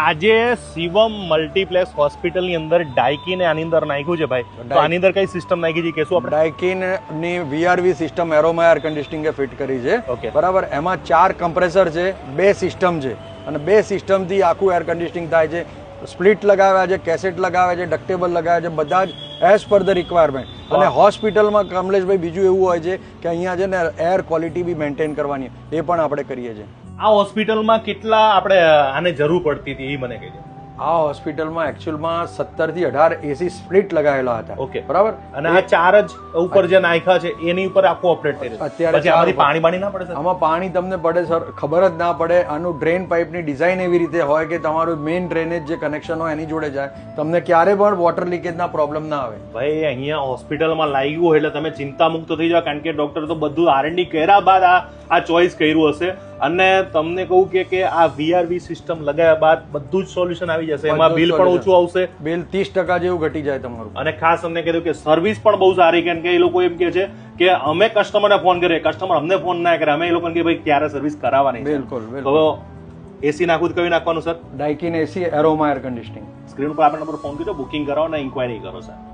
આજે શિવમ મલ્ટીપ્લેક્સ હોસ્પિટલની અંદર ડાયકીને આની અંદર નાખ્યું છે ભાઈ. તો આની અંદર કઈ સિસ્ટમ નાખી છે કહેશું આપણે? ડાયકિનની VRV system aroma air conditioning fit કરી છે. ઓકે. બરાબર? એમાં ચાર કમ્પ્રેસર છે બે સિસ્ટમ છે. અને બે સિસ્ટમથી આખું એર કન્ડિશનિંગ થાય છે. સ્પ્લિટ લગાવ્યા છે કેસેટ લગાવ્યા છે ડક્ટેબલ લગાવ્યા છે બધા જ એઝ પર ધ રિક્વાયરમેન્ટ. અને હોસ્પિટલમાં કમલેશભાઈ બીજું એવું હોય છે કે અહીંયા છે ને એર ક્વોલિટી બી મેન્ટેન કરવાની. એ પણ આપણે કરીએ છીએ. આ હોસ્પિટલમાં કેટલા આપણે આને જરૂર પડતી હતી એ મને કહેજો. આ હોસ્પિટલમાં એકચ્યુઅલમાં સત્તરથી અઢાર એસી સ્પ્લિટ લગાવેલા હતા. ઓકે. બરાબર? અને આ ચાર જ ઉપર જે નાખ્યા છે એની ઉપર આખું ઓપરેટ થઈ અત્યારે આમાંથી ઉપર. પાણી ના પડે સર? આમાં પાણી તમને પડે સર ખબર જ ના પડે આનું ડ્રેન પાઇપની ડિઝાઇન એવી રીતે હોય કે તમારું મેઇન ડ્રેનેજ જે કનેક્શન હોય એની જોડે જાય. તમને ક્યારે પણ વોટર લીકેજના પ્રોબ્લેમ ના આવે. ભાઈ અહીંયા હોસ્પિટલમાં લાગ્યું એટલે તમે ચિંતા મુક્ત થઈ જાવ કારણ કે ડોક્ટર તો બધું આરએનડી કર્યા બાદ આ આ ચોઈસ કર્યું હશે. અને તમને કહું કે કે આ વીઆરવી સિસ્ટમ લગાવ્યા બાદ બધું જ સોલ્યુશન આવી જશે. એમાં બિલ પણ ઓછું આવશે. બિલ ત્રીસ ટકા જેવું ઘટી જાય તમારું. અને ખાસ અમને કીધું કે સર્વિસ પણ બહુ સારી કેમ કે એ લોકો એમ કે છે કે અમે કસ્ટમરને ફોન કરીએ. કસ્ટમર અમને ફોન ના કરે. અમે એ લોકોને કે ભાઈ ક્યારે સર્વિસ કરાવવાની બિલકુલ તો એસી નાખવું કયું નાખવાનું sir? Daikin AC aroma air conditioning screen ઉપર આપણે નંબર ફોન કરજો બુકિંગ કરાવો અને ઇન્ક્વાયરી કરો સર.